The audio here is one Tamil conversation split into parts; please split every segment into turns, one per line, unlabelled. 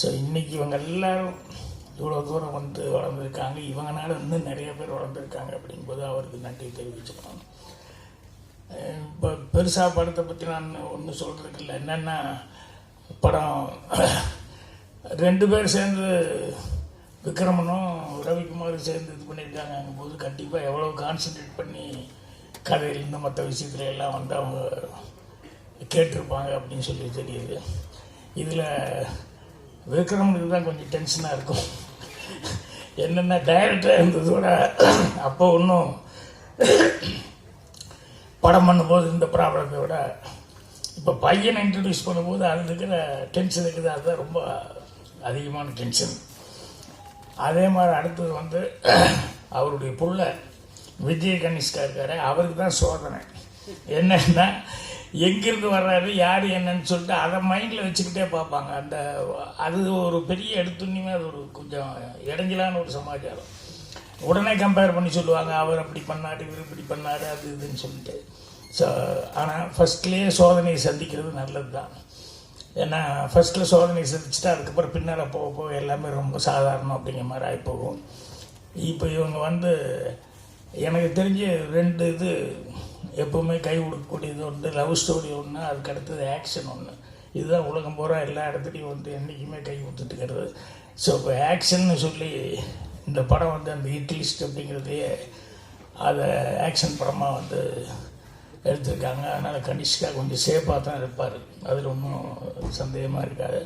ஸோ இன்றைக்கி இவங்க எல்லாரும் இவ்வளோ தூரம் வந்து வளர்ந்துருக்காங்க. இவங்கனால இன்னும் நிறைய பேர் வளர்ந்துருக்காங்க அப்படிங்கும்போது அவருக்கு நன்றி தெரிவிச்சுக்கணும். இப்போ பெருசாக படத்தை பற்றி நான் ஒன்றும் சொல்கிறதுக்கு இல்லை. என்னென்னா படம் ரெண்டு பேர் சேர்ந்து விக்ரமனும் ரவிக்குமாரும் சேர்ந்து இது பண்ணியிருக்காங்க போது கண்டிப்பாக எவ்வளோ கான்சென்ட்ரேட் பண்ணி கதையில் மற்ற விஷயத்துல எல்லாம் வந்து அவங்க கேட்டிருப்பாங்க அப்படின்னு சொல்லி தெரியுது. இதில் விக்ரமனுக்கு தான் கொஞ்சம் டென்ஷனாக இருக்கும். என்னென்ன டைரக்டராக இருந்ததோட அப்போ ஒன்றும் படம் பண்ணும்போது இந்த ப்ராப்ளத்தை விட இப்போ பையனை இன்ட்ரடியூஸ் பண்ணும்போது அது இருக்கிற டென்ஷன் இருக்குது. அதுதான் ரொம்ப அதிகமான டென்ஷன் அதே மாதிரி அடுத்தது வந்து அவருடைய புள்ள விஜய் கனிஷ்கா இருக்கார். அவருக்கு தான் சோதனை. என்னன்னா எங்கிருந்து வர்றாரு யார் என்னன்னு சொல்லிட்டு அதை மைண்டில் வச்சுக்கிட்டே பார்ப்பாங்க. அந்த அது ஒரு பெரிய எடுத்துண்ணுமே அது ஒரு கொஞ்சம் இடைஞ்சலான ஒரு சமாச்சாரம். உடனே கம்பேர் பண்ணி சொல்லுவாங்க அவர் அப்படி பண்ணார் இவர் இப்படி பண்ணார் அது இதுன்னு சொல்லிட்டு. ஸோ ஆனால் ஃபஸ்ட்லேயே சோதனையை சந்திக்கிறது நல்லது தான் ஏன்னா ஃபஸ்ட்டில் சோதனையை சந்திச்சுட்டு அதுக்கப்புறம் பின்னால் போக போக எல்லாமே ரொம்ப சாதாரணம் அப்படிங்கிற மாதிரி ஆகிப்போகும் இப்போ இவங்க வந்து எனக்கு தெரிஞ்சு ரெண்டு இது எப்போவுமே கை கொடுக்கக்கூடியது ஒன்று லவ் ஸ்டோரி ஒன்று அதுக்கு அடுத்தது ஆக்ஷன் ஒன்று இதுதான் உலகம் பூரா எல்லா இடத்துலையும் வந்து என்றைக்குமே கை கொடுத்துட்டுக்கிறது. ஸோ இப்போ ஆக்ஷன்னு சொல்லி இந்த படம் வந்து அந்த ஹிட்லிஸ்ட் அப்படிங்கிறதையே அதை ஆக்ஷன் படமாக வந்து எடுத்திருக்காங்க. அதனால் கனிஷ்கா கொஞ்சம் சேஃபாக தான் இருப்பார். அதில் ஒன்றும் சந்தேகமாக இருக்காது.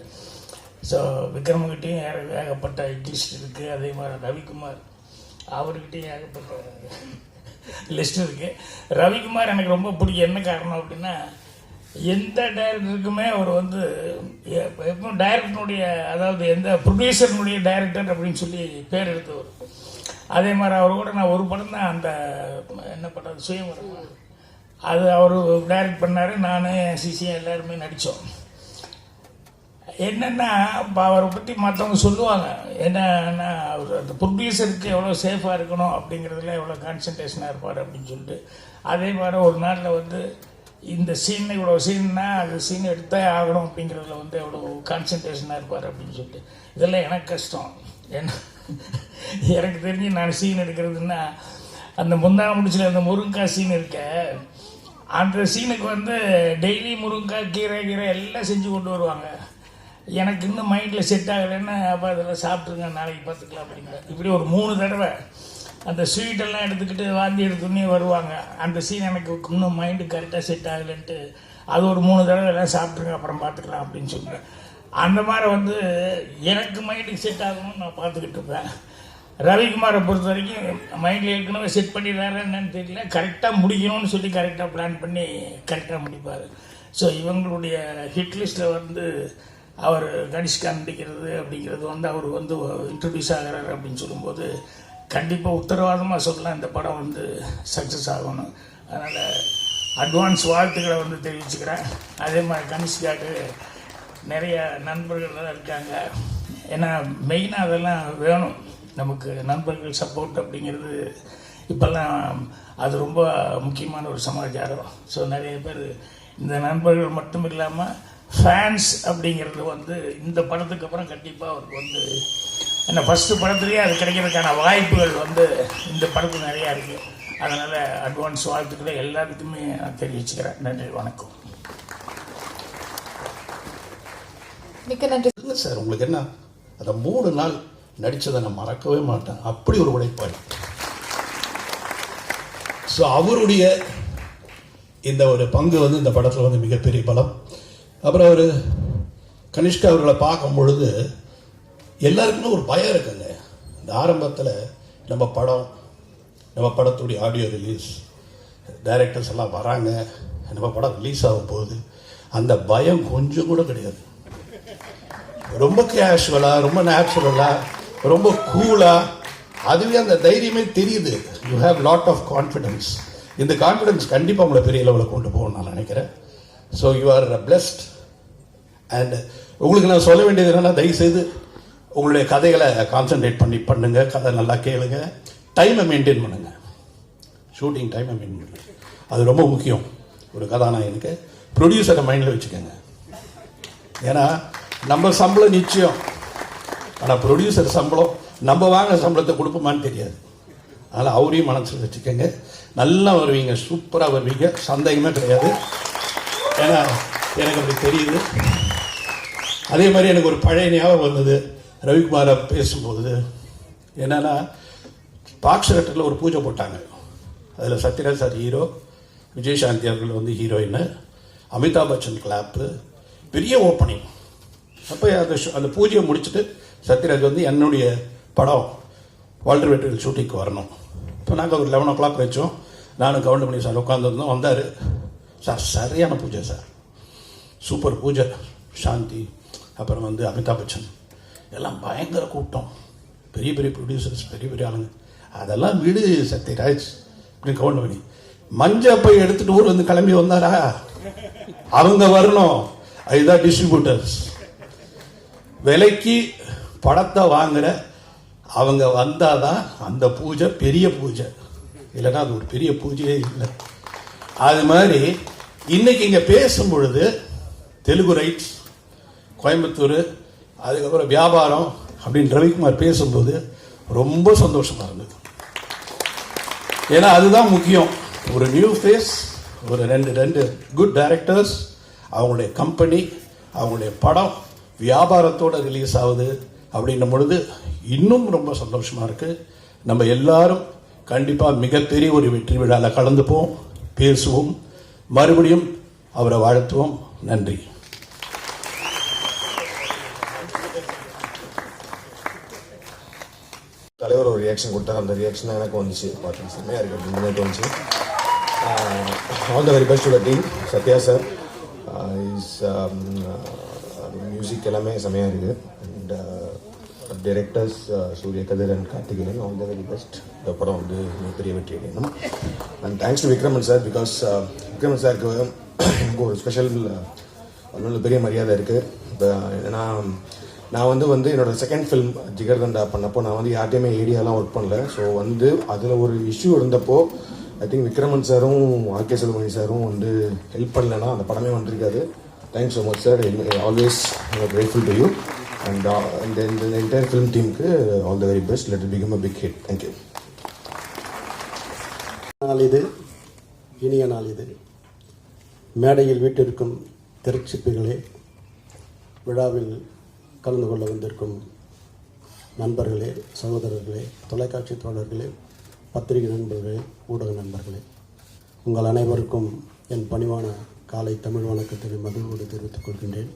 ஸோ விக்ரமகிட்டையும் ஏற ஏகப்பட்ட லிஸ்ட் இருக்குது அதே மாதிரி ரவிக்குமார் அவர்கிட்டையும் ஏகப்பட்ட லிஸ்ட் இருக்குது ரவிக்குமார் எனக்கு ரொம்ப பிடிக்கும். என்ன காரணம் அப்படின்னா எந்த டைரக்டருக்குமே அவர் வந்து எப்போ எப்பவும் டைரக்டருடைய அதாவது எந்த ப்ரொடியூசர்னுடைய டைரக்டர் அப்படின்னு சொல்லி பேர் எடுத்தவர். அதே மாதிரி அவர் கூட நான் ஒரு படம் தான் அந்த என்ன படம் சுயமரம் அது அவர் டைரக்ட் பண்ணார். நான் சிசி எல்லாருமே நடித்தோம் என்னென்னா அவரை பற்றி மற்றவங்க சொல்லுவாங்க. என்னன்னா அவர் அந்த ப்ரொடியூசருக்கு எவ்வளோ சேஃபாக இருக்கணும் அப்படிங்கிறதுல எவ்வளோ கான்சன்ட்ரேஷனாக இருப்பார் அப்படின்னு சொல்லிட்டு அதே மாதிரி ஒரு நாளில் வந்து இந்த சீன் இவ்வளோ சீன்னா அது சீன் எடுத்தே ஆகணும் அப்படிங்கிறதுல வந்து எவ்வளோ கான்சன்ட்ரேஷனாக இருப்பார் அப்படின்னு சொல்லிட்டு. இதெல்லாம் எனக்கு கஷ்டம். ஏன்னா எனக்கு தெரிஞ்சு நான் சீன் எடுக்கிறதுன்னா அந்த முந்தா முடிச்சில் அந்த முருங்கக்காய் சீன் இருக்க அந்த சீனுக்கு வந்து டெய்லி முருங்கக்காய் கீரை கீரை எல்லாம் செஞ்சு கொண்டு வருவாங்க. எனக்கு இன்னும் மைண்டில் செட் ஆகலைன்னா அப்போ அதெல்லாம் சாப்பிட்ருங்க நாளைக்கு பார்த்துக்கலாம் அப்படிங்கிற இப்படி ஒரு மூணு தடவை அந்த ஸ்வீட்டெல்லாம் எடுத்துக்கிட்டு வாந்தி எடுத்துன்னே வருவாங்க. அந்த சீன் எனக்கு இன்னும் மைண்டு கரெக்டாக செட் ஆகலைன்ட்டு அது ஒரு மூணு தடவை எல்லாம் சாப்பிட்ருங்க அப்புறம் பார்த்துக்கலாம் அப்படின்னு சொல்கிறேன் அந்த மாதிரி வந்து எனக்கு மைண்டுக்கு செட் ஆகணும்னு நான் பார்த்துக்கிட்டு இருப்பேன். ரவிக்குமாரை பொறுத்த வரைக்கும் மைண்டில் ஏற்கனவே செட் பண்ணிடுறாரு என்னன்னு தெரியல. கரெக்டாக முடிக்கணும்னு சொல்லி கரெக்டாக பிளான் பண்ணி கரெக்டாக முடிப்பார். ஸோ இவங்களுடைய ஹிட் லிஸ்ட்டில் வந்து அவர் கனிஷ்கா நடிக்கிறது அப்படிங்கிறது வந்து அவர் வந்து இன்ட்ரடியூஸ் ஆகிறார் அப்படின்னு சொல்லும்போது கண்டிப்பாக உத்தரவாதமாக சொல்லலாம். இந்த படம் வந்து சக்ஸஸ் ஆகணும். அதனால் அட்வான்ஸ் வாழ்த்துக்களை வந்து தெரிவிச்சுக்கிறேன். அதே மாதிரி கனிஷ்காவுக்கு நிறைய நண்பர்கள்லாம் இருக்காங்க. ஏன்னா மெயினாக அதெல்லாம் வேணும். நமக்கு நண்பர்கள் சப்போர்ட் அப்படிங்கிறது இப்போல்லாம் அது ரொம்ப முக்கியமான ஒரு சமாச்சாரம். ஸோ நிறைய பேர் இந்த நண்பர்கள் மட்டும் இல்லாமல் ஃபேன்ஸ் அப்படிங்கிறது வந்து இந்த படத்துக்கு அப்புறம் கண்டிப்பாக அவருக்கு வந்து என்ன ஃபஸ்ட்டு படத்துலேயே அது கிடைக்கிறதுக்கான வாய்ப்புகள் வந்து இந்த படத்துக்கு நிறையா இருக்குது அதனால் அட்வான்ஸ் வாழ்த்துக்களை எல்லாத்துக்குமே நான் தெரிவிச்சுக்கிறேன். நன்றி வணக்கம்.
மிக்க நன்றி.
இல்லை சார் உங்களுக்கு என்ன? அந்த மூணு நாள் நடித்ததை நான் மறக்கவே மாட்டேன். அப்படி ஒரு உழைப்பாளி. ஸோ அவருடைய இந்த ஒரு பங்கு வந்து இந்த படத்தில் வந்து மிகப்பெரிய பலம். அப்புறம் அவர் கனிஷ்கா அவர்களை பார்க்கும் பொழுது எல்லாருக்குமே ஒரு பயம் இருக்குங்க. இந்த ஆரம்பத்தில் நம்ம படம் நம்ம படத்துடைய ஆடியோ ரிலீஸ் டைரக்டர்ஸ் எல்லாம் வராங்க நம்ம படம் ரிலீஸ் ஆகும் போகுது அந்த பயம் கொஞ்சம் கூட கிடையாது. ரொம்ப கேஷுவலாக ரொம்ப நேச்சுரலாக ரொம்ப கூலாக அதுவே அந்த தைரியமே தெரியுது. You have lot of confidence இந்த கான்ஃபிடன்ஸ் கண்டிப்பாக உங்களை பெரிய லெவலில் கொண்டு போகணும்னு நான் நினைக்கிறேன். So you are blessed and உங்களுக்கு நான் சொல்ல வேண்டியது தயவு தயவுசெய்து உங்களுடைய கதைகளை கான்சென்ட்ரேட் பண்ணி பண்ணுங்க கதை நல்லா கேளுங்க. டைமை மெயின்டைன் பண்ணுங்க. ஷூட்டிங் டைமை மெயின்டைன் பண்ணுங்க. அது ரொம்ப முக்கியம். ஒரு கதாநாயகனுக்கு. ப்ரொடியூசரை மைண்டில் வச்சுக்கோங்க. ஏன்னா நம்ம சம்பளம் நிச்சயம். ஆனால் ப்ரொடியூசர் சம்பளம் நம்ம வாங்கின சம்பளத்தை கொடுப்போமான்னு தெரியாது. அதனால் அவரையும் மனசில் வச்சுக்கோங்க. நல்லா வருவீங்க சூப்பராக வருவீங்க. சந்தேகமே கிடையாது. ஏன்னா எனக்கு அப்படி தெரியுது. அதே மாதிரி எனக்கு ஒரு பழைய ஞாபகம் வந்தது. ரவிக்குமாரை பேசும்போது என்னன்னா பாக்ஷரட்டில் ஒரு பூஜை போட்டாங்க. அதில் சத்யராஜ் சார் ஹீரோ விஜயசாந்தி அவர்கள் வந்து ஹீரோயின் அமிதாப் பச்சன் கிளாப்பு பெரிய ஓப்பனிங் அப்போ அந்த அந்த பூஜையை முடிச்சுட்டு சத்யராஜ் வந்து என்னுடைய படம் வால்டர் வெற்றில் ஷூட்டிங்க்கு வரணும். இப்போ நாங்கள் ஒரு லெவன் ஓ கிளாக் வச்சோம். நானும் கவுண்டமணி சார் உட்காந்துருந்தோம் வந்தார். சார் சரியான பூஜை சார். சூப்பர் பூஜை சாந்தி அப்புறம் வந்து அமிதாப் பச்சன். எல்லாம் பயங்கர கூட்டம். பெரிய பெரிய ப்ரொடியூசர்ஸ் பெரிய பெரிய ஆளுங்க. அதெல்லாம் விடு சத்யராஜ் அப்படின்னு பண்ணி. மஞ்சள் போய் எடுத்துட்டு ஊர் வந்து கிளம்பி வந்தாரா? அவங்க வரணும். அதுதான் டிஸ்ட்ரிபியூட்டர்ஸ் விலைக்கு படத்தை வாங்குற அவங்க வந்தால் தான் அந்த பூஜை பெரிய பூஜை. இல்லைன்னா அது ஒரு பெரிய பூஜையே இல்லை. அது மாதிரி இன்னைக்கு இங்க பேசும் பொழுது தெலுங்கு ரைட்ஸ் கோயம்புத்தூர் அதுக்கப்புறம் வியாபாரம் அப்படின்னு ரவிக்குமார் பேசும்போது ரொம்ப சந்தோஷமா இருந்தது. ஏன்னா அதுதான் முக்கியம். ஒரு நியூ ஃபேஸ் ஒரு ரெண்டு ரெண்டு குட் டைரக்டர்ஸ் அவங்களுடைய கம்பெனி அவங்களுடைய படம் வியாபாரத்தோட ரிலீஸ் ஆகுது அப்படின்னும் பொழுது இன்னும் ரொம்ப சந்தோஷமா இருக்கு. நம்ம எல்லாரும் கண்டிப்பாக மிகப்பெரிய ஒரு வெற்றி விழாவில் கலந்துப்போம் பேசுவோம். மறுபடியும் அவரை வாழ்த்துவோம். நன்றி.
தலைவர் ஒரு ரியாக்ஷன் கொடுத்தாரு அந்த ரியாக்ஷன் எனக்கு வந்துச்சு. பார்த்தீங்க செம்மையாக இருக்குது அப்படின்னு தோணுச்சு. வந்துச்சு all the very best team Sathya sir is music எல்லாமே செம்மையாக இருக்குது directors Suriya Kathir and Karthikeyan all the very best இந்த படம் வந்து மிகப்பெரிய வெற்றி அடையணும் and thanks to Vikraman sir because Vikraman சாருக்கு எனக்கு ஒரு ஸ்பெஷல் uh, நல்ல பெரிய மரியாதை இருக்குது இப்போ ஏன்னா நான் வந்து வந்து என்னோட செகண்ட் ஃபிலிம் ஜிகர்தண்டா பண்ணப்போ நான் வந்து யார்ட்டையுமே ஏரியாலாம் ஒர்க் பண்ணல. ஸோ வந்து அதில் ஒரு இஷ்யூ இருந்தப்போ ஐ திங்க் விக்ரமன் சாரும் ஆர்கே செல்வமணி சாரும் வந்து ஹெல்ப் பண்ணலன்னா அந்த படமே வந்திருக்காது. Thanks so much sir always grateful to you and இந்த இந்த என்டையர் ஃபிலிம் டீமுக்கு all the very best let become a big hit thank you
நாள் இது இனிய நாள் இது. மேடையில் வீட்டிற்கும் திரைச்சிப்பிகளே விழாவில் கலந்து கொள்ள வந்திருக்கும் நண்பர்களே சகோதரர்களே தொலைக்காட்சி தோழர்களே பத்திரிகை நண்பர்களே ஊடக நண்பர்களே உங்கள் அனைவருக்கும் என் பணிவான காலை தமிழ் வணக்கத்தை மகிழ்வோடு தெரிவித்துக் கொள்கின்றேன்.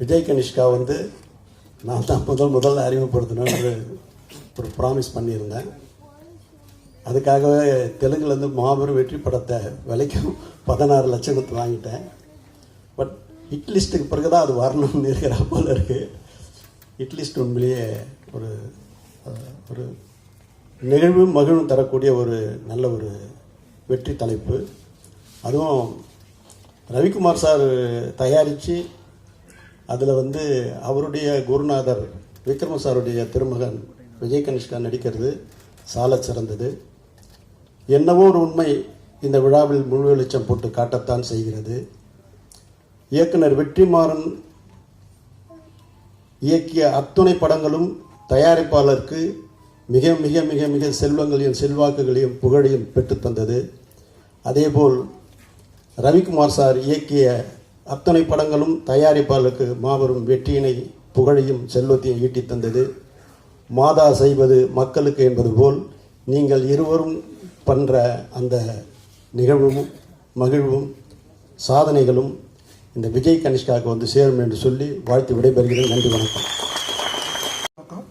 விஜய் கனிஷ்கா வந்து நான் தான் முதல் முதல்ல அறிமுகப்படுத்தணும்னு ஒரு ப்ராமிஸ் பண்ணியிருந்தேன். அதுக்காகவே தெலுங்குலேருந்து மாபெரும் வெற்றி படத்தை விலைக்கும் பதினாறு லட்சம் கொடுத்து வாங்கிட்டேன். பட் ஹிட் லிஸ்ட்டுக்கு பிறகு தான் அது வரணும்னு இருக்கிற போல இருக்குது ஹிட் லிஸ்ட் உண்மையிலேயே ஒரு ஒரு நெகிழ்வும் மகிழ்வும் தரக்கூடிய ஒரு நல்ல ஒரு வெற்றி தலைப்பு. அதுவும் ரவிக்குமார் சார் தயாரித்து அதில் வந்து அவருடைய குருநாதர் விக்ரம சாருடைய திருமகன் விஜய் கனிஷ்கா நடிக்கிறது. சால சிறந்தது. என்னவோ ஒரு உண்மை இந்த விழாவில் முழு வெளிச்சம் போட்டு காட்டத்தான் செய்கிறது. இயக்குனர் வெற்றிமாறன் இயக்கிய அத்துணை படங்களும் தயாரிப்பாளருக்கு மிக மிக மிக மிக செல்வங்களையும் செல்வாக்குகளையும் புகழையும் பெற்றுத் தந்தது. அதேபோல் ரவிக்குமார் சார் இயக்கிய அத்தனை படங்களும் தயாரிப்பாளருக்கு மாபெரும் வெற்றியினை புகழையும் செல்வத்தையும் ஈட்டி தந்தது. மாதா செய்வது மக்களுக்கு என்பது போல் நீங்கள் இருவரும் பண்ணுற அந்த நிகழ்வும் மகிழ்வும் சாதனைகளும் இந்த விஜய் கனிஷ்காவுக்கு வந்து சேரும் என்று சொல்லி வாழ்த்து விடைபெறுகிறேன். நன்றி வணக்கம்.
வணக்கம்.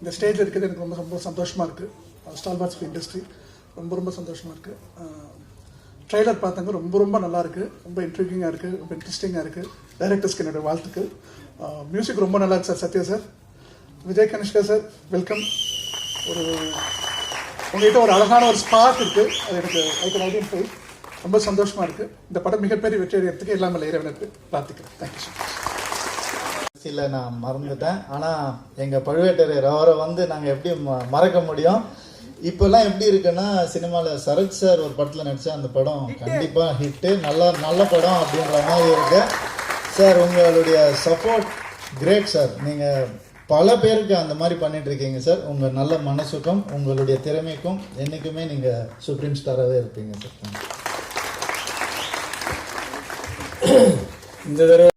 இந்த ஸ்டேஜில் இருக்கிறது எனக்கு ரொம்ப ரொம்ப சந்தோஷமாக இருக்குது ஸ்டால் பாட்ஸ் இண்டஸ்ட்ரி ரொம்ப ரொம்ப சந்தோஷமாக இருக்குது ட்ரெய்லர் பார்த்தாங்க ரொம்ப ரொம்ப நல்லா இருக்கு ரொம்ப இன்ட்ரிகிங்காக இருக்குது ரொம்ப இன்ட்ரெஸ்டிங்காக இருக்குது டைரக்டர்ஸ்க்கு என்னோட வாழ்த்துக்கள். மியூசிக் ரொம்ப நல்லா இருக்கு sir Sathya sir. Vijay Kanishka sir welcome ஒரு உங்ககிட்ட ஒரு அழகான ஒரு ஸ்பார்க் இருக்குது அது எனக்கு ஐக்கன் ஐடென்டிஃபை ரொம்ப சந்தோஷமாக இருக்குது இந்த படம் மிகப்பெரிய வெற்றி அடைகிறதுக்கு இல்லாமல் இறைவனுக்கு பிரார்த்திக்கிறேன் தேங்க்யூ ஸோ மச்
அரசியல நான் மறந்துட்டேன். ஆனால் எங்கள் பழுவேட்டரையர் அவரை வந்து நாங்கள் எப்படி மறக்க முடியும்? இப்போல்லாம் எப்படி இருக்குன்னா சினிமாவில் சரத் சார் ஒரு படத்தில் நடிச்சா அந்த படம் கண்டிப்பாக ஹிட்டு நல்ல நல்ல படம் அப்படின்ற மாதிரி இருக்கு. சார் உங்களுடைய சப்போர்ட் கிரேட் சார் நீங்கள் பல பேருக்கு அந்த மாதிரி பண்ணிட்டு இருக்கீங்க சார் உங்கள் நல்ல மனசுக்கும் உங்களுடைய திறமைக்கும் என்றைக்குமே நீங்கள் சுப்ரீம் ஸ்டாராகவே இருப்பீங்க சார்
இந்த தடவை